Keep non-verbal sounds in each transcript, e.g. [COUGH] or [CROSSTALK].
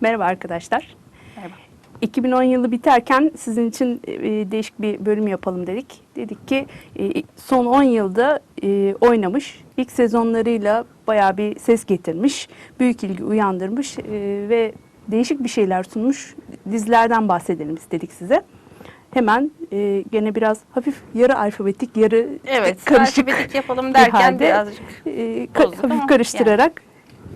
Merhaba arkadaşlar. Merhaba. 2010 yılı biterken sizin için e, değişik bir bölüm yapalım dedik. Dedik ki e, son 10 yılda e, oynamış, ilk sezonlarıyla bayağı bir ses getirmiş, büyük ilgi uyandırmış ve değişik bir şeyler sunmuş dizilerden bahsedelim istedik size. Hemen e, gene biraz hafif yarı alfabetik, yarı Evet, karışık alfabetik yapalım bir derken halde, birazcık e, ka- hafif karıştırarak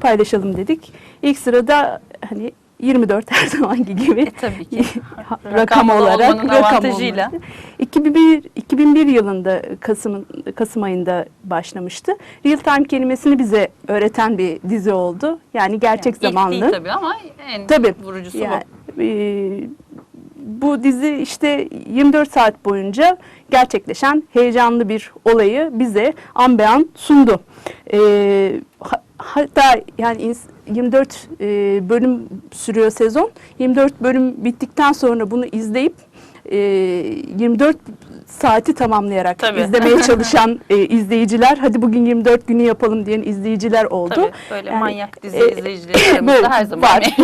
paylaşalım dedik. İlk sırada hani 24 her [LAUGHS] zamanki gibi E, tabii ki. [LAUGHS] rakam olarak rakam olması. 2001 2001 yılında Kasım Kasım ayında başlamıştı. Real time kelimesini bize öğreten bir dizi oldu. Yani gerçek Yani ilk zamanlı. değil tabii ama en Tabii. vurucusu Yani, e, bu dizi işte 24 saat boyunca gerçekleşen heyecanlı bir olayı bize ambean sundu. E, ha- hatta yani ins- 24 e, bölüm sürüyor sezon. 24 bölüm bittikten sonra bunu izleyip e, 24 saati tamamlayarak Tabii. izlemeye [LAUGHS] çalışan e, izleyiciler hadi bugün 24 günü yapalım diyen izleyiciler oldu. Tabii böyle Yani, manyak dizi e, izleyicileri böyle aramızda her zaman var.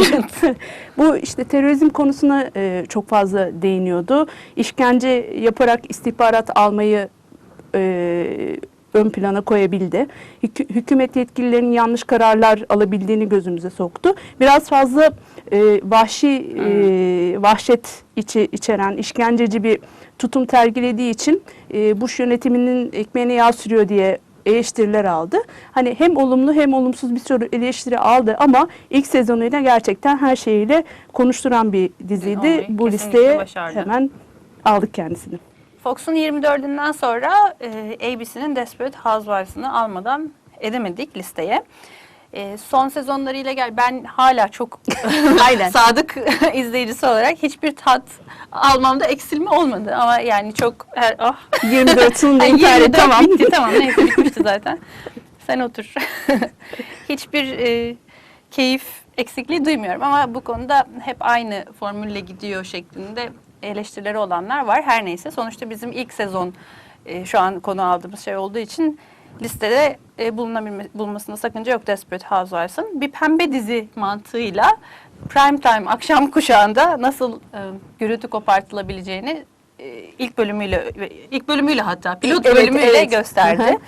[LAUGHS] Bu işte terörizm konusuna e, çok fazla değiniyordu. İşkence yaparak istihbarat almayı e, ön plana koyabildi. Hükü- hükümet yetkililerinin yanlış kararlar alabildiğini gözümüze soktu. Biraz fazla e, vahşi, e, vahşet içi, içeren, işkenceci bir tutum sergilediği için e, Bush yönetiminin ekmeğine yağ sürüyor diye eleştiriler aldı. Hani hem olumlu hem olumsuz bir sürü eleştiri aldı ama ilk sezonuyla gerçekten her şeyiyle konuşturan bir diziydi. Olmayı Bu listeye başardı. hemen aldık kendisini. Fox'un 24'ünden sonra e, ABC'nin Desperate Housewives'ını almadan edemedik listeye. E, son sezonlarıyla gel ben hala çok [LAUGHS] Aynen. sadık [LAUGHS] izleyicisi olarak hiçbir tat almamda eksilme olmadı ama yani çok her, ah 24 yılında Ay, intihar 24 tamam. bitti tamam neyse bitmişti zaten. Sen otur. [LAUGHS] Hiçbir e, keyif eksikliği duymuyorum ama bu konuda hep aynı formülle gidiyor şeklinde eleştirileri olanlar var. Her neyse sonuçta bizim ilk sezon e, şu an konu aldığımız şey olduğu için listede e, bulunmasında sakınca yok Desperate Housewives'ın. Bir pembe dizi mantığıyla prime time akşam kuşağında nasıl e, gürültü kopartılabileceğini e, ilk bölümüyle ilk bölümüyle hatta pilot Evet, bölümüyle evet. gösterdi.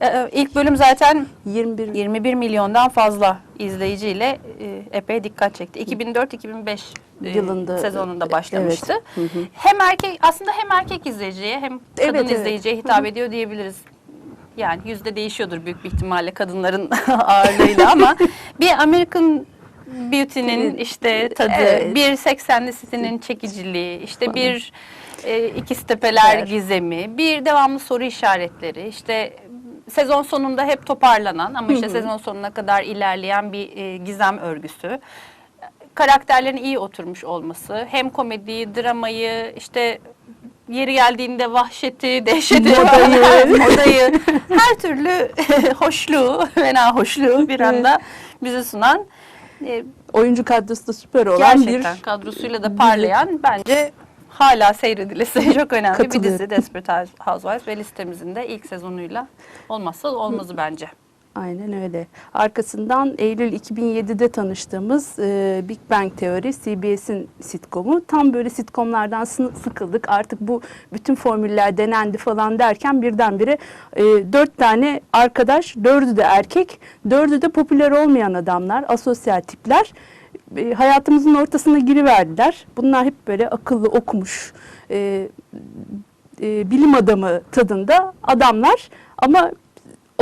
Hı hı. Ee, İlk bölüm zaten 21 21 milyondan fazla izleyiciyle e, epey dikkat çekti. 2004-2005 e, Yılında, sezonunda başlamıştı. evet. Hı hı. Hem erkek aslında hem erkek izleyiciye hem kadın Evet, evet. izleyiciye hitap ediyor diyebiliriz. Yani yüzde değişiyordur büyük bir ihtimalle kadınların [LAUGHS] ağırlığıyla ama [LAUGHS] bir American Beauty'nin işte tadı, Evet. bir 80'li City'nin çekiciliği, işte bir e, İkiz Tepeler Evet. gizemi, bir devamlı soru işaretleri, işte sezon sonunda hep toparlanan ama işte sezon sonuna kadar ilerleyen bir e, gizem örgüsü. Karakterlerin iyi oturmuş olması, hem komediyi, dramayı, işte yeri geldiğinde vahşeti, [LAUGHS] dehşeti, Modayı. [LAUGHS] modayı, her türlü [LAUGHS] hoşluğu, fena hoşluğu bir anda bize sunan e, oyuncu kadrosu da süper olan gerçekten bir kadrosuyla da parlayan bence hala seyredilesi [LAUGHS] çok önemli bir dizi Desperate Housewives ve listemizin de ilk sezonuyla olmazsa olmazı bence. Aynen öyle. Arkasından Eylül 2007'de tanıştığımız e, Big Bang Theory CBS'in sitcomu. Tam böyle sitcomlardan sı- sıkıldık. Artık bu bütün formüller denendi falan derken birdenbire e, dört tane arkadaş, dördü de erkek, dördü de popüler olmayan adamlar, asosyal tipler e, hayatımızın ortasına giriverdiler. Bunlar hep böyle akıllı okumuş, e, e, bilim adamı tadında adamlar ama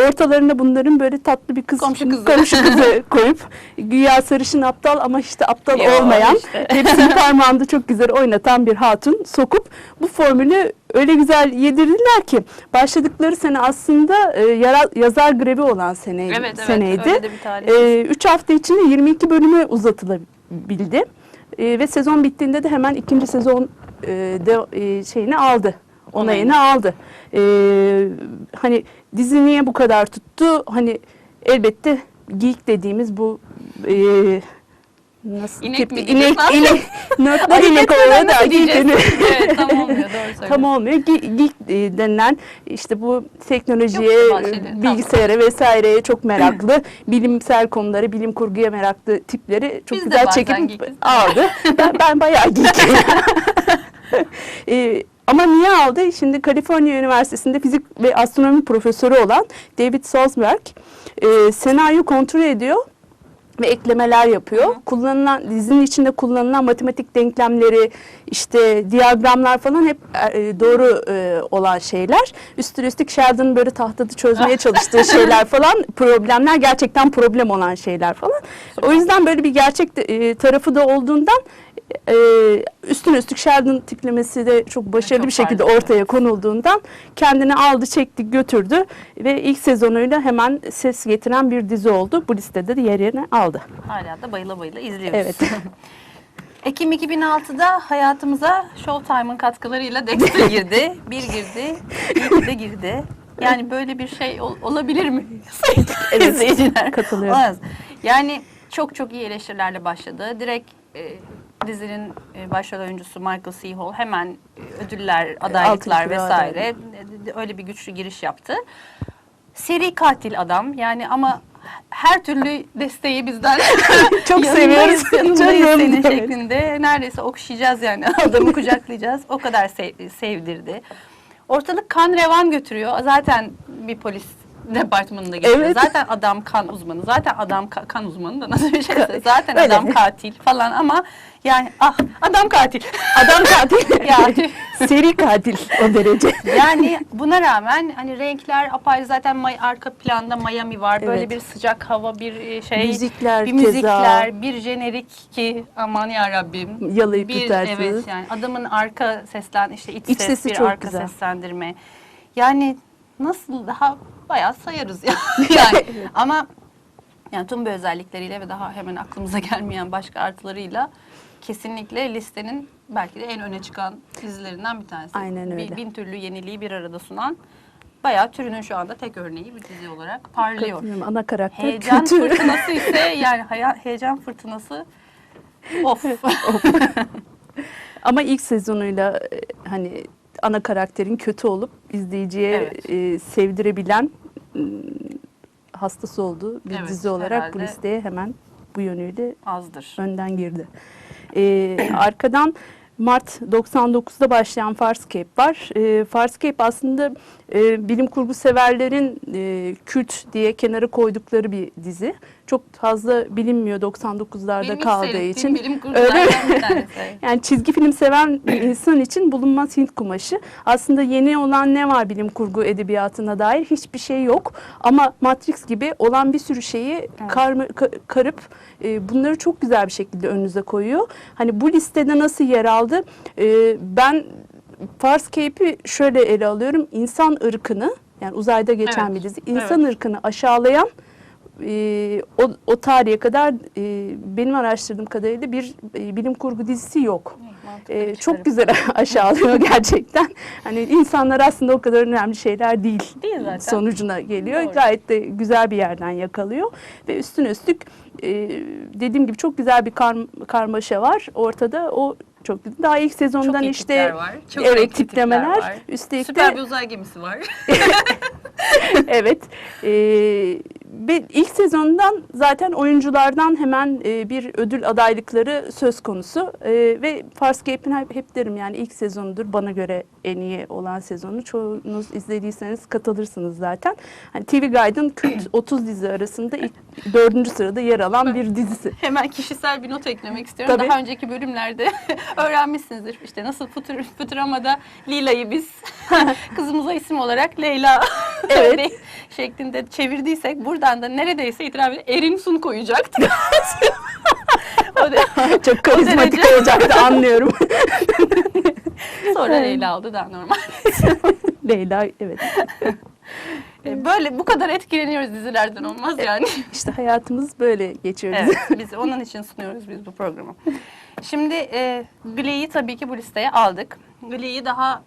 ortalarına bunların böyle tatlı bir kız Komşu kızı. komşu kızı [LAUGHS] koyup güya sarışın aptal ama işte aptal Yo, olmayan işte. [LAUGHS] hepsini parmağında çok güzel oynatan bir hatun sokup bu formülü öyle güzel yedirdiler ki başladıkları sene aslında e, yara- yazar grevi olan sene, Evet, evet, seneydi. öyle de bir tarih. E, üç hafta içinde 22 bölüme uzatılabildi. E, ve sezon bittiğinde de hemen ikinci sezon e, de, e, şeyini aldı. Onayını aldı. E, hani dizi niye bu kadar tuttu? Hani elbette geek dediğimiz bu e, Nasıl? İnek mi diyeceğiz, İnek, ne [LAUGHS] inek. Nörtler inek oluyor da geek deniyor. evet tam olmuyor [LAUGHS] doğru söylüyorsun. Tam olmuyor. Ge- Geek e, denilen işte bu teknolojiye, güzel şeyler, e, bilgisayara vesaireye çok meraklı, [CLEARS THROAT] bilimsel konuları, bilim kurguya meraklı tipleri çok Biz de güzel bazen çekip geekiz. aldı. [LAUGHS] ben, ben bayağı geekim. E, ama niye aldı? Şimdi Kaliforniya Üniversitesi'nde fizik ve astronomi profesörü olan David Salzberg e, senaryo kontrol ediyor ve eklemeler yapıyor. Kullanılan dizinin içinde kullanılan matematik denklemleri, işte diyagramlar falan hep e, doğru e, olan şeyler. Üstüne üstlük Sheldon'ın böyle tahtada çözmeye [LAUGHS] çalıştığı şeyler falan, problemler gerçekten problem olan şeyler falan. O yüzden böyle bir gerçek de- e, tarafı da olduğundan e, üstüne üstlük Sheldon tiplemesi de çok başarılı Çok bir şekilde farklı. ortaya konulduğundan kendini aldı, çekti, götürdü ve ilk sezonuyla hemen ses getiren bir dizi oldu. Bu listede de yer yerini aldı. Hala da bayıla bayıla izliyoruz. Evet. [LAUGHS] Ekim 2006'da hayatımıza Showtime'ın katkılarıyla Dexter girdi. [LAUGHS] Bir girdi, iki de girdi. Yani böyle bir şey ol- olabilir mi? [LAUGHS] Evet, izleyiciler. katılıyorum. Olamaz. Yani çok çok iyi eleştirilerle başladı. Direkt e, dizinin e, başrol oyuncusu Michael C. Hall hemen e, ödüller, adaylıklar ödülü vesaire e, öyle bir güçlü giriş yaptı. Seri katil adam yani ama her türlü desteği bizden [LAUGHS] Çok seviyoruz. yanındayız senin şeklinde. Neredeyse okşayacağız yani [LAUGHS] adamı kucaklayacağız. O kadar sev- sevdirdi. Ortalık kan revan götürüyor. Zaten bir polis departmanında geçiyor. Evet. Zaten adam kan uzmanı. Zaten adam ka- kan uzmanı da nasıl bir şeyse. Zaten Öyle. adam katil falan ama yani ah adam katil. Adam katil. [LAUGHS] Yani. Seri katil o derece. Yani buna rağmen hani renkler apayrı zaten may- arka planda Miami var. Böyle Evet. bir sıcak hava, bir e, şey, Müzikler bir keza. müzikler, bir jenerik ki aman ya Rabbim. Yalayıp bir tutarsınız. evet yani adamın arka seslen işte iç, İç ses, sesi bir çok arka güzel. seslendirme. Yani nasıl daha bayağı sayarız ya. [LAUGHS] [LAUGHS] yani ama yani tüm bu özellikleriyle ve daha hemen aklımıza gelmeyen başka artılarıyla kesinlikle listenin belki de en öne çıkan dizilerinden bir tanesi. Aynen öyle. Bir, bin türlü yeniliği bir arada sunan bayağı türünün şu anda tek örneği bir dizi olarak parlıyor. Katılıyorum. Ana karakter Heyecan kötü. fırtınası [LAUGHS] ise yani heyecan fırtınası of. Ama ilk sezonuyla e, hani ana karakterin kötü olup izleyiciye Evet. e, sevdirebilen m, hastası olduğu bir Evet, dizi olarak bu listeye hemen bu yönüyle Azdır. önden girdi. Ee, [CLEARS THROAT] arkadan Mart 99'da başlayan Farscape var. Ee, Farscape aslında e, bilim kurgu severlerin e, kült diye kenara koydukları bir dizi. Çok fazla bilinmiyor 99'larda Benim kaldığı için. bilim Öyle. [LAUGHS] Yani çizgi film seven bir insan için bulunmaz Hint kumaşı. Aslında yeni olan ne var bilim kurgu edebiyatına dair hiçbir şey yok. Ama Matrix gibi olan bir sürü şeyi karma- ka- karıp e, bunları çok güzel bir şekilde önünüze koyuyor. Hani bu listede nasıl yer aldı? E, ben Farscape'i şöyle ele alıyorum. İnsan ırkını yani uzayda geçen Evet, bir dizi. İnsan evet. ırkını aşağılayan e, o, o tarihe kadar e, benim araştırdığım kadarıyla bir e, bilim kurgu dizisi yok. E, çok güzel [LAUGHS] aşağılıyor gerçekten. Hani insanlar aslında o kadar önemli şeyler değil. Değil zaten. Sonucuna geliyor. Doğru. Gayet de güzel bir yerden yakalıyor. Ve üstüne üstlük e, dediğim gibi çok güzel bir kar- karmaşa var ortada. O çok daha ilk sezondan Çok işte var. Çok evet tiplemeler. var. Üstelik Süper de bir uzay gemisi var. [LAUGHS] [LAUGHS] evet. Ve ilk sezondan zaten oyunculardan hemen e, bir ödül adaylıkları söz konusu. Ee, ve Farscape'in hep, hep derim yani ilk sezonudur. Bana göre en iyi olan sezonu. Çoğunuz izlediyseniz katılırsınız zaten. Hani TV Guide'ın kült [CLEARS THROAT] 30 dizi arasında ilk dördüncü sırada yer alan bir dizisi. Hemen kişisel bir not eklemek istiyorum. Tabii. Daha önceki bölümlerde [LAUGHS] öğrenmişsinizdir. İşte nasıl Futur, Futurama'da Lila'yı biz [LAUGHS] [LAUGHS] kızımıza isim olarak Leyla [LAUGHS] Evet. şeklinde çevirdiysek buradan da neredeyse itiraf edin Erin Sun koyacaktık. [LAUGHS] o Çok karizmatik derece. olacaktı anlıyorum. [LAUGHS] sonra Leyla oldu daha normal. Leyla evet. E, Böyle bu kadar etkileniyoruz dizilerden olmaz yani. İşte hayatımız böyle geçiyor. Evet, biz onun için sunuyoruz biz bu programı. Şimdi e, Glee'yi tabii ki bu listeye aldık. Glee'yi daha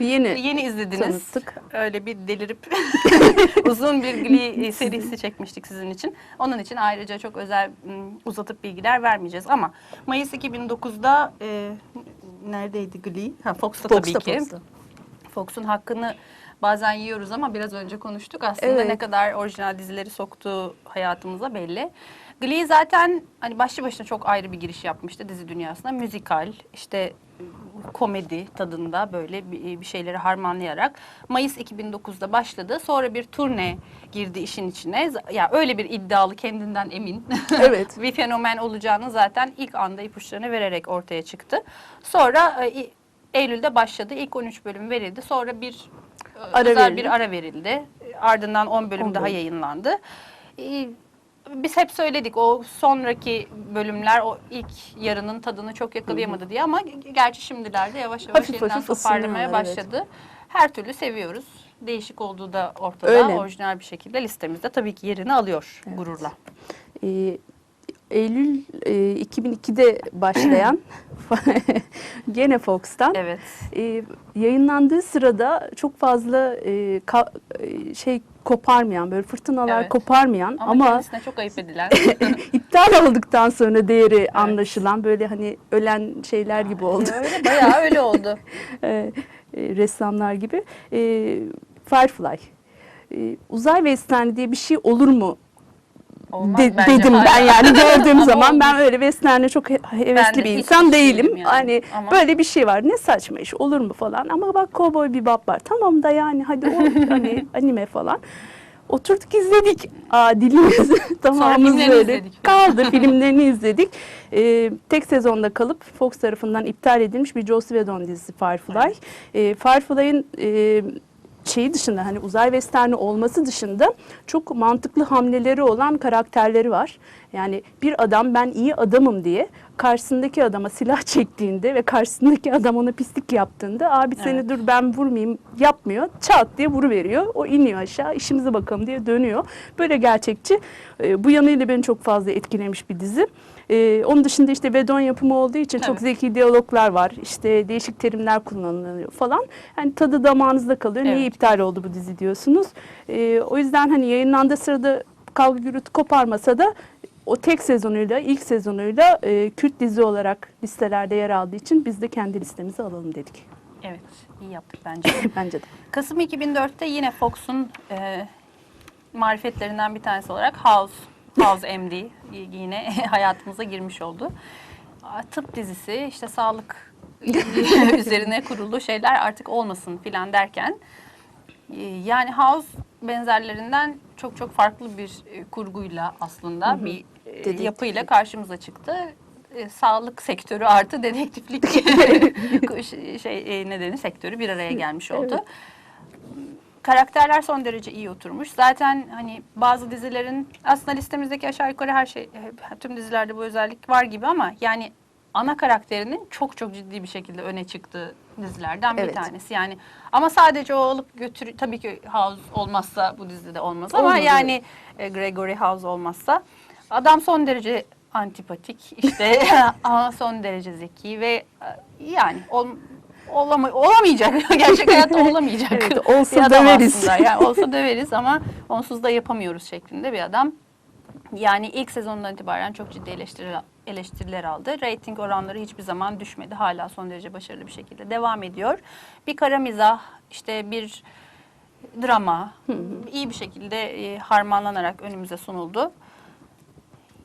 e, Yeni, yeni izlediniz. tanıttık. Öyle bir delirip [LAUGHS] [LAUGHS] uzun bir Glee serisi çekmiştik sizin için. Onun için ayrıca çok özel uzatıp bilgiler vermeyeceğiz. Ama Mayıs 2009'da e, neredeydi Glee? Ha, Fox'ta, Fox'ta, tabii ki. Fox'ta. Fox'un hakkını bazen yiyoruz ama biraz önce konuştuk. Aslında Evet. ne kadar orijinal dizileri soktuğu hayatımıza belli. Glee zaten hani başlı başına çok ayrı bir giriş yapmıştı dizi dünyasına. Müzikal, işte komedi tadında böyle bir bir şeyleri harmanlayarak Mayıs 2009'da başladı. Sonra bir turne girdi işin içine. Ya öyle bir iddialı kendinden emin. [LAUGHS] Evet. bir fenomen olacağını zaten ilk anda ipuçlarını vererek ortaya çıktı. Sonra e, Eylül'de başladı. İlk 13 bölüm verildi. Sonra bir e, Ara özel verildi. bir ara verildi. E, Ardından 10 bölüm 10 daha bölüm. yayınlandı. E, Biz hep söyledik o sonraki bölümler o ilk yarının tadını çok yakalayamadı diye ama ge- gerçi şimdilerde yavaş yavaş Hafif yeniden hafif toparlamaya ısınıyorlar, evet. başladı. Her türlü seviyoruz. Değişik olduğu da ortada. Öyle. Orijinal bir şekilde listemizde tabii ki yerini alıyor gururla. Ee, Eylül e, 2002'de başlayan [LAUGHS] gene Fox'tan Evet. e, yayınlandığı sırada çok fazla e, ka- e, şey koparmayan böyle fırtınalar Evet. koparmayan Ama, ama, kendisine çok ayıp edilen. [LAUGHS] iptal olduktan sonra değeri anlaşılan böyle hani ölen şeyler gibi oldu. öyle bayağı öyle oldu. [LAUGHS] e, e, ressamlar gibi. E, Firefly. E, uzay western diye bir şey olur mu Olmaz de- bence dedim ben yani [LAUGHS] gördüğüm Ama zaman ben öyle western'e çok he- hevesli bir insan değilim. yani. Hani Ama- böyle bir şey var ne saçma iş olur mu falan ama bak Cowboy Bebop var tamam da yani hadi o [LAUGHS] hani anime falan. Oturduk izledik. Aa dilimiz tamamımız böyle kaldı. [LAUGHS] filmlerini izledik. Ee, tek sezonda kalıp Fox tarafından iptal edilmiş bir Joss Whedon dizisi Firefly. Ee, Firefly'ın e, şeyi dışında hani uzay westerni olması dışında çok mantıklı hamleleri olan karakterleri var. Yani bir adam ben iyi adamım diye karşısındaki adama silah [LAUGHS] çektiğinde ve karşısındaki adam ona pislik yaptığında abi seni Evet. dur ben vurmayayım yapmıyor. Çat diye vuru veriyor. O iniyor aşağı işimize bakalım diye dönüyor. Böyle gerçekçi. Ee, bu yanıyla beni çok fazla etkilemiş bir dizi. Ee, onun dışında işte Vedon yapımı olduğu için çok Evet. zeki diyaloglar var. İşte değişik terimler kullanılıyor falan. Yani tadı damağınızda kalıyor. Niye Evet. iptal oldu bu dizi diyorsunuz. Ee, o yüzden hani yayınlandığı sırada kavga gürültü koparmasa da o tek sezonuyla, ilk sezonuyla e, kült dizi olarak listelerde yer aldığı için biz de kendi listemize alalım dedik. Evet, iyi yaptık [LAUGHS] bence. Bence de. Kasım 2004'te yine Fox'un e, marifetlerinden bir tanesi olarak House, House MD [LAUGHS] yine [LAUGHS] hayatımıza girmiş oldu. Tıp dizisi, işte sağlık üzerine kurulu şeyler artık olmasın filan derken e, yani House benzerlerinden çok çok farklı bir e, kurguyla aslında bir e, Dedektiflik. yapıyla karşımıza çıktı. E, sağlık sektörü artı dedektiflik [LAUGHS] şey e, nedeni sektörü bir araya gelmiş oldu. Evet. Karakterler son derece iyi oturmuş. Zaten hani bazı dizilerin aslında listemizdeki aşağı yukarı her şey tüm dizilerde bu özellik var gibi ama yani ana karakterinin çok çok ciddi bir şekilde öne çıktığı dizilerden bir Evet. tanesi. Yani ama sadece o alıp götür tabii ki House olmazsa bu dizide olmaz ama Olmaz, yani e, Gregory House olmazsa adam son derece antipatik işte [LAUGHS] [LAUGHS] son derece zeki ve e, yani ol, olama, olamayacak [LAUGHS] gerçek hayatta olamayacak Evet, olsa döveriz. aslında. Yani olsa döveriz ama onsuz da yapamıyoruz şeklinde bir adam. Yani ilk sezondan itibaren çok ciddi eleştiriler, eleştiriler aldı. Rating oranları hiçbir zaman düşmedi. Hala son derece başarılı bir şekilde devam ediyor. Bir kara mizah, işte bir drama iyi bir şekilde e, harmanlanarak önümüze sunuldu.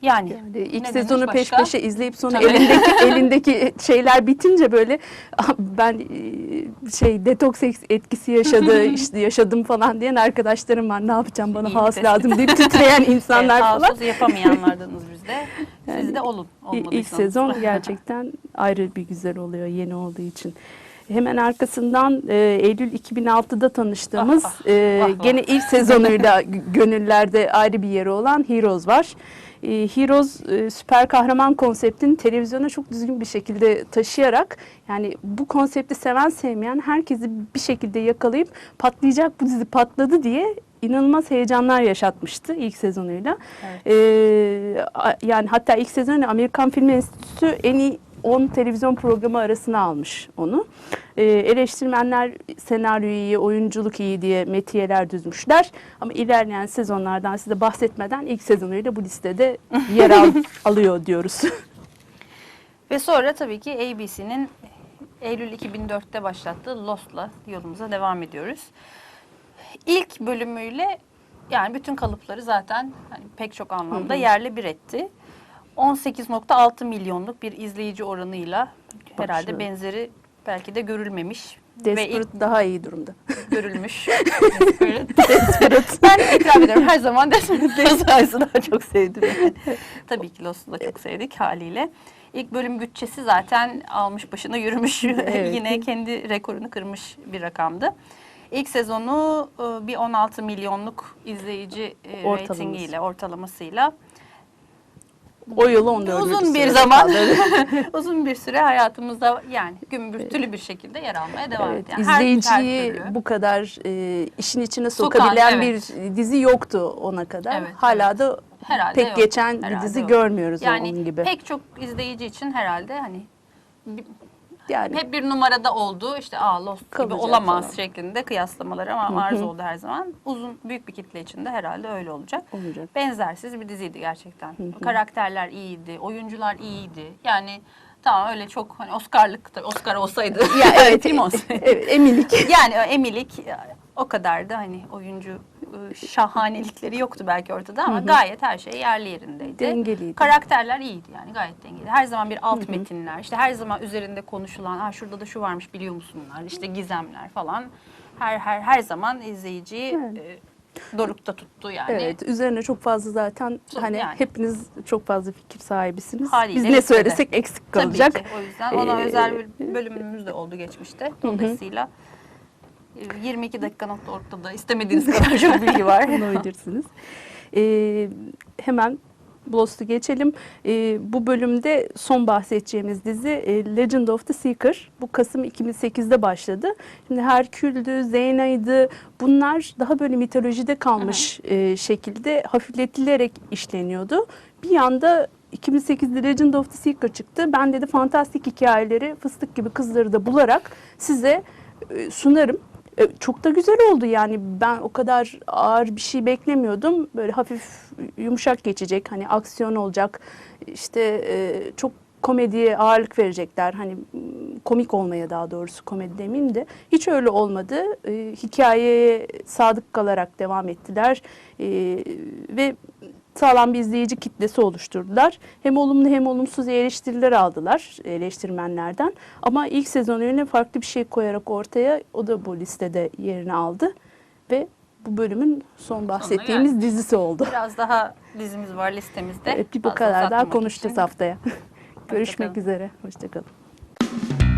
Yani, Yani ilk ne sezonu peş başka? peşe izleyip sonra Tabii. elindeki [LAUGHS] elindeki şeyler bitince böyle "Ah, ben e, şey detoks etkisi yaşadı [LAUGHS] işte yaşadım falan diyen arkadaşlarım var. Ne yapacağım bana İyi has lazım deyip titreyen [LAUGHS] insanlar evet, falan. Ağustos yapamayanlardanız biz de. Siz Yani de olun. İlk sezon gerçekten ayrı bir güzel oluyor yeni olduğu için. Hemen arkasından e, Eylül 2006'da tanıştığımız Ah, ah, e, vah, vah. gene ilk sezonuyla gönüllerde ayrı bir yeri olan Heroes var. E, Heroes e, süper kahraman konseptini televizyona çok düzgün bir şekilde taşıyarak yani bu konsepti seven sevmeyen herkesi bir şekilde yakalayıp patlayacak bu dizi patladı diye inanılmaz heyecanlar yaşatmıştı ilk sezonuyla. Evet. Ee, yani hatta ilk sezonu Amerikan Film Enstitüsü en iyi 10 televizyon programı arasına almış onu. E, eleştirmenler senaryo iyi, oyunculuk iyi diye metiyeler düzmüşler. Ama ilerleyen sezonlardan size bahsetmeden ilk sezonuyla bu listede [LAUGHS] yer al, alıyor diyoruz. Ve sonra tabii ki ABC'nin Eylül 2004'te başlattığı Lost'la yolumuza devam ediyoruz. İlk bölümüyle yani bütün kalıpları zaten hani pek çok anlamda yerle bir etti. 18.6 milyonluk bir izleyici oranıyla herhalde Başarılı. benzeri belki de görülmemiş ve Desperate daha iyi durumda. [LAUGHS] görülmüş. [LAUGHS] [LAUGHS] Desperate. ben itiraf ediyorum her zaman Desperate sayısı daha çok sevdim. Tabii ki Lost'u da çok sevdik haliyle. İlk bölüm bütçesi zaten almış başına yürümüş. Evet. Yine kendi rekorunu kırmış bir rakamdı. İlk sezonu e, bir 16 milyonluk izleyici e, Ortalaması. reytingiyle, ortalamasıyla O yılı 14. uzun bir zaman, [LAUGHS] uzun bir süre hayatımızda yani gümbürtülü bir şekilde yer almaya devam Evet, etti. Yani her- her izleyiciyi türlü. bu kadar e, işin içine Sokan, sokabilen evet. bir dizi yoktu ona kadar. Evet, Hala evet. da Herhalde pek yok. geçen bir Herhalde dizi yok. görmüyoruz Yani onun gibi. pek çok izleyici için herhalde hani bir- yani hep bir numarada olduğu işte aa Lost gibi Kalacak olamaz falan. şeklinde kıyaslamalar ama arz oldu her zaman. Uzun büyük bir kitle için de herhalde öyle olacak. olacak. Benzersiz bir diziydi gerçekten. Karakterler iyiydi, oyuncular iyiydi. Yani tamam öyle çok hani Oscar'lık tabii Oscar olsaydı. Ya evet, [LAUGHS] film olsaydı. evet, emilik. Yani emilik o kadar da hani oyuncu ıı, şahanelikleri yoktu belki ortada ama gayet her şey yerli yerindeydi. Dengeliydi. Karakterler iyiydi yani gayet dengeli. Her zaman bir alt metinler, işte her zaman üzerinde konuşulan, "Aa şurada da şu varmış biliyor musunlar?" işte gizemler falan. Her her her zaman izleyiciyi e, dorukta tuttu yani. Evet, üzerine çok fazla zaten Çok- hani yani. hepiniz çok fazla fikir sahibisiniz. Haliyle Biz ne söylesek eksik kalacak. Tabii ki. O yüzden ona Ee, özel bir bölümümüz de oldu geçmişte. Dolayısıyla e, 22 dakika.org'da da istemediğiniz kadar çok [LAUGHS] bilgi var. Bulabilirsiniz. Ee, hemen Lost'u geçelim. Ee, bu bölümde son bahsedeceğimiz dizi e, Legend of the Seeker. Bu Kasım 2008'de başladı. Şimdi Herkül'dü, Zeyna'ydı. Bunlar daha böyle mitolojide kalmış e, şekilde hafifletilerek işleniyordu. Bir yanda 2008'de Legend of the Seeker çıktı. Ben dedi fantastik hikayeleri fıstık gibi kızları da bularak size e, sunarım. E, Çok da güzel oldu yani. Ben o kadar ağır bir şey beklemiyordum. Böyle hafif yumuşak geçecek hani aksiyon olacak. İşte e, çok komediye ağırlık verecekler. Hani komik olmaya daha doğrusu komedi demeyeyim de. Hiç öyle olmadı. E, hikayeye sadık kalarak devam ettiler. E, ve sağlam bir izleyici kitlesi oluşturdular. Hem olumlu hem olumsuz eleştiriler aldılar eleştirmenlerden. Ama ilk sezon yine farklı bir şey koyarak ortaya o da bu listede yerini aldı. Ve bu bölümün son bahsettiğimiz geldik. dizisi oldu. Biraz daha dizimiz var listemizde. Evet, bir bu kadar daha konuşacağız için. haftaya. [LAUGHS] Görüşmek Hoşçakalın. üzere. Hoşçakalın.